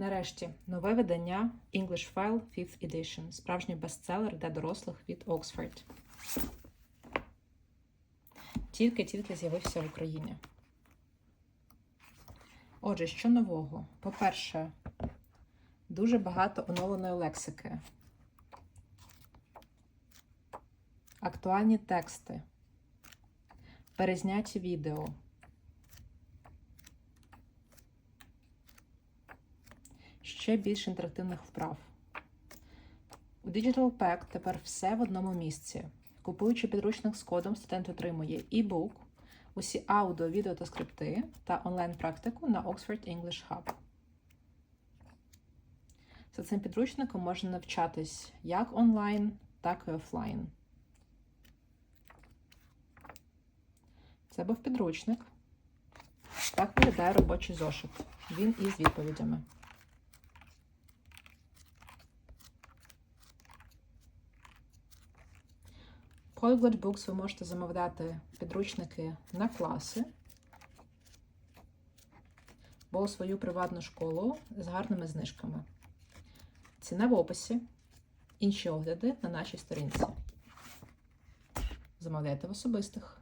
Нарешті, нове видання English File 5th Edition. Справжній бестселер для дорослих від Oxford. Тільки-тільки з'явився в Україні. Отже, що нового? По-перше, дуже багато оновленої лексики. Актуальні тексти. Перезняті відео. Ще більше інтерактивних вправ. У Digital Pack тепер все в одному місці. Купуючи підручник з кодом, студент отримує e-book, усі аудіо, відео та скрипти та онлайн-практику на Oxford English Hub. За цим підручником можна навчатись як онлайн, так і офлайн. Це був підручник. Так виглядає робочий зошит. Він із відповідями. Polyglot Books ви можете замовляти підручники на класи, або свою приватну школу з гарними знижками. Ціна в описі, інші огляди на нашій сторінці. Замовляйте в особистих.